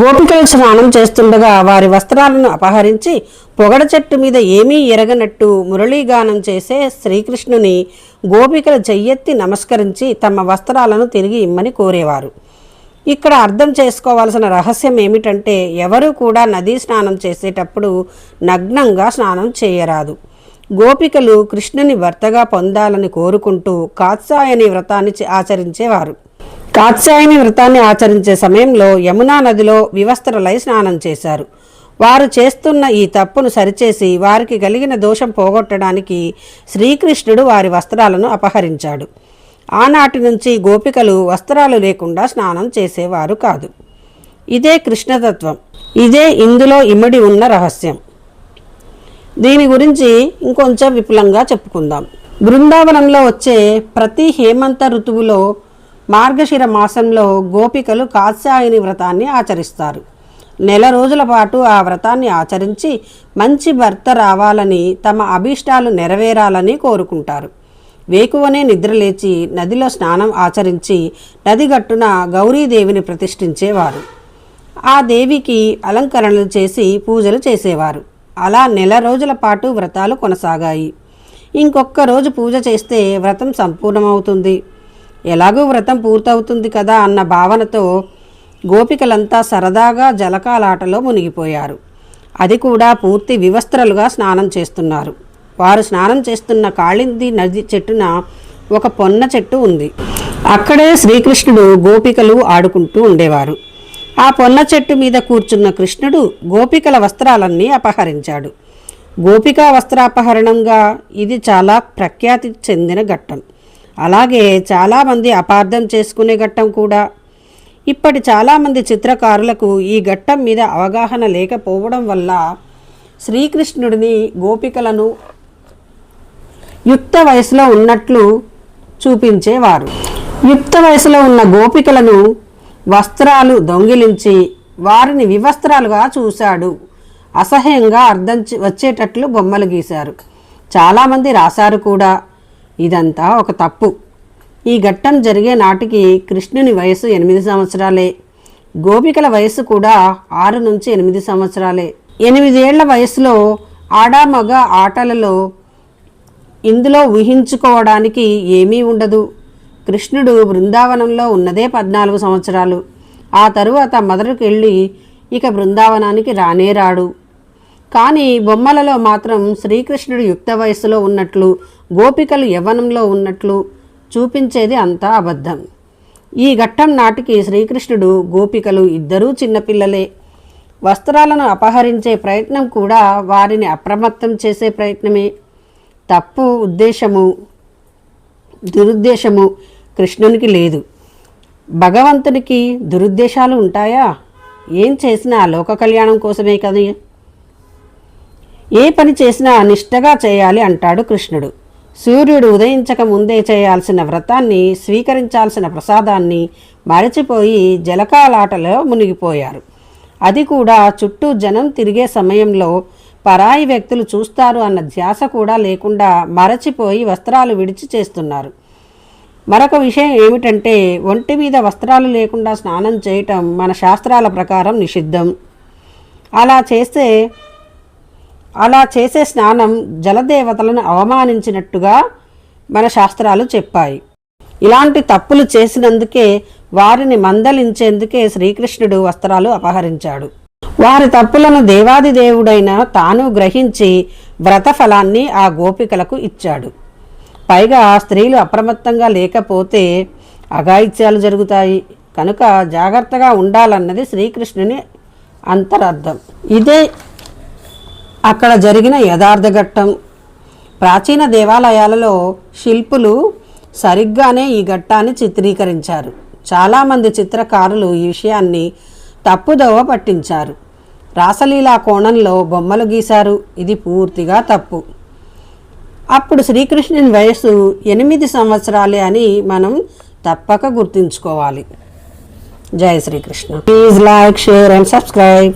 గోపికలు స్నానం చేస్తుండగా వారి వస్త్రాలను అపహరించి పొగడ చెట్టు మీద ఏమీ ఎరగనట్టు మురళీగానం చేసే శ్రీకృష్ణుని గోపికలు చెయ్యెత్తి నమస్కరించి తమ వస్త్రాలను తిరిగి ఇమ్మని కోరేవారు. ఇక్కడ అర్థం చేసుకోవాల్సిన రహస్యం ఏమిటంటే ఎవరు కూడా నదీ స్నానం చేసేటప్పుడు నగ్నంగా స్నానం చేయరాదు. గోపికలు కృష్ణుని భర్తగా పొందాలని కోరుకుంటూ కాత్సాయని వ్రతాన్ని ఆచరించేవారు. కాత్సాయని వ్రతాన్ని ఆచరించే సమయంలో యమునా నదిలో వివస్త్రలై స్నానం చేశారు. వారు చేస్తున్న ఈ తప్పును సరిచేసి వారికి కలిగిన దోషం పోగొట్టడానికి శ్రీకృష్ణుడు వారి వస్త్రాలను అపహరించాడు. ఆనాటి నుంచి గోపికలు వస్త్రాలు లేకుండా స్నానం చేసేవారు కాదు. ఇదే కృష్ణతత్వం. ఇదే ఇందులో ఇమిడి ఉన్న రహస్యం. దీని గురించి ఇంకొంచెం విపులంగా చెప్పుకుందాం. బృందావనంలో వచ్చే ప్రతి హేమంత ఋతువులో మార్గశిర మాసంలో గోపికలు కాత్సాయని వ్రతాన్ని ఆచరిస్తారు. నెల రోజుల పాటు ఆ వ్రతాన్ని ఆచరించి మంచి భర్త రావాలని తమ అభీష్టాలు నెరవేరాలని కోరుకుంటారు. వేకువనే నిద్రలేచి నదిలో స్నానం ఆచరించి నది గట్టున గౌరీదేవిని ప్రతిష్ఠించేవారు. ఆ దేవికి అలంకరణలు చేసి పూజలు చేసేవారు. అలా నెల రోజుల పాటు వ్రతాలు కొనసాగాయి. ఇంకొక్క రోజు పూజ చేస్తే వ్రతం సంపూర్ణమవుతుంది. ఎలాగూ వ్రతం పూర్తవుతుంది కదా అన్న భావనతో గోపికలంతా సరదాగా జలకాలాటలో మునిగిపోయారు. అది కూడా పూర్తి వివస్త్రలుగా స్నానం చేస్తున్నారు. వారు స్నానం చేస్తున్న కాళింది నది చెట్టున ఒక పొన్న చెట్టు ఉంది. అక్కడే శ్రీకృష్ణుడు గోపికలు ఆడుకుంటూ ఉండేవారు. ఆ పొన్న చెట్టు మీద కూర్చున్న కృష్ణుడు గోపికల వస్త్రాలన్నీ అపహరించాడు. గోపికా వస్త్రాపహరణంగా ఇది చాలా ప్రఖ్యాతి చెందిన ఘట్టం. అలాగే చాలామంది అపార్థం చేసుకునే ఘట్టం కూడా. ఇప్పటి చాలామంది చిత్రకారులకు ఈ ఘట్టం మీద అవగాహన లేకపోవడం వల్ల శ్రీకృష్ణుడిని గోపికలను యుక్త వయసులో ఉన్నట్లు చూపించేవారు. యుక్త వయసులో ఉన్న గోపికలను వస్త్రాలు దొంగిలించి వారిని వివస్త్రాలుగా చూశాడు. అసహ్యంగా అర్థం చే- వచ్చేటట్లు బొమ్మలు గీశారు. చాలామంది రాశారు కూడా. ఇదంతా ఒక తప్పు. ఈ ఘట్టం జరిగే నాటికి కృష్ణుని వయసు ఎనిమిది సంవత్సరాలే. గోపికల వయసు కూడా ఆరు నుంచి ఎనిమిది సంవత్సరాలే. ఎనిమిదేళ్ళ వయసులో ఆడామగ ఆటలలో ఇందులో ఊహించుకోవడానికి ఏమీ ఉండదు. కృష్ణుడు బృందావనంలో ఉన్నదే పద్నాలుగు సంవత్సరాలు. ఆ తరువాత మదరకెళ్ళి ఇక బృందావనానికి రానే రాడు. కానీ బొమ్మలలో మాత్రం శ్రీకృష్ణుడు యుక్త వయస్సులో ఉన్నట్లు గోపికలు యవ్వనంలో ఉన్నట్లు చూపించేది అంతా అబద్ధం. ఈ ఘట్టం నాటికి శ్రీకృష్ణుడు గోపికలు ఇద్దరూ చిన్నపిల్లలే వస్త్రాలను అపహరించే ప్రయత్నం కూడా వారిని అప్రమత్తం చేసే ప్రయత్నమే. తప్పు ఉద్దేశము దురుద్దేశము కృష్ణునికి లేదు. భగవంతునికి దురుద్దేశాలు ఉంటాయా? ఏం చేసినా లోక కళ్యాణం కోసమే కదా ఏ పని చేసినా నిష్టగా చేయాలి అంటాడు కృష్ణుడు. సూర్యుడు ఉదయించక ముందే చేయాల్సిన వ్రతాన్ని స్వీకరించాల్సిన ప్రసాదాన్ని మరచిపోయి జలకాలాటలో మునిగిపోయారు. అది కూడా చుట్టూ జనం తిరిగే సమయంలో పరాయి వ్యక్తులు చూస్తారు అన్న ధ్యాస కూడా లేకుండా మరచిపోయి వస్త్రాలు విడిచి చేస్తున్నారు. మరొక విషయం ఏమిటంటే ఒంటి మీద వస్త్రాలు లేకుండా స్నానం చేయటం మన శాస్త్రాల ప్రకారం నిషిద్ధం. అలా చేస్తే అలా చేసే స్నానం జలదేవతలను అవమానించినట్టుగా మన శాస్త్రాలు చెప్పాయి. ఇలాంటి తప్పులు చేసినందుకే వారిని మందలించేందుకే శ్రీకృష్ణుడు వస్త్రాలు అపహరించాడు. వారి తప్పులను దేవాది దేవుడైన తాను గ్రహించి వ్రత ఫలాన్ని ఆ గోపికలకు ఇచ్చాడు. పైగా స్త్రీలు అప్రమత్తంగా లేకపోతే అఘాయిత్యాలు జరుగుతాయి. కనుక జాగ్రత్తగా ఉండాలన్నది శ్రీకృష్ణుని అంతరార్థం. ఇదే అక్కడ జరిగిన యథార్థ ఘట్టం. ప్రాచీన దేవాలయాలలో శిల్పులు సరిగ్గానే ఈ ఘట్టాన్ని చిత్రీకరించారు. చాలామంది చిత్రకారులు ఈ విషయాన్ని తప్పుదోవ పట్టించారు. రాసలీలా కోణంలో బొమ్మలు గీశారు. ఇది పూర్తిగా తప్పు. అప్పుడు శ్రీకృష్ణుని వయస్సు ఎనిమిది సంవత్సరాలే అని మనం తప్పక గుర్తుంచుకోవాలి. జై Srikrishna. Please like share and subscribe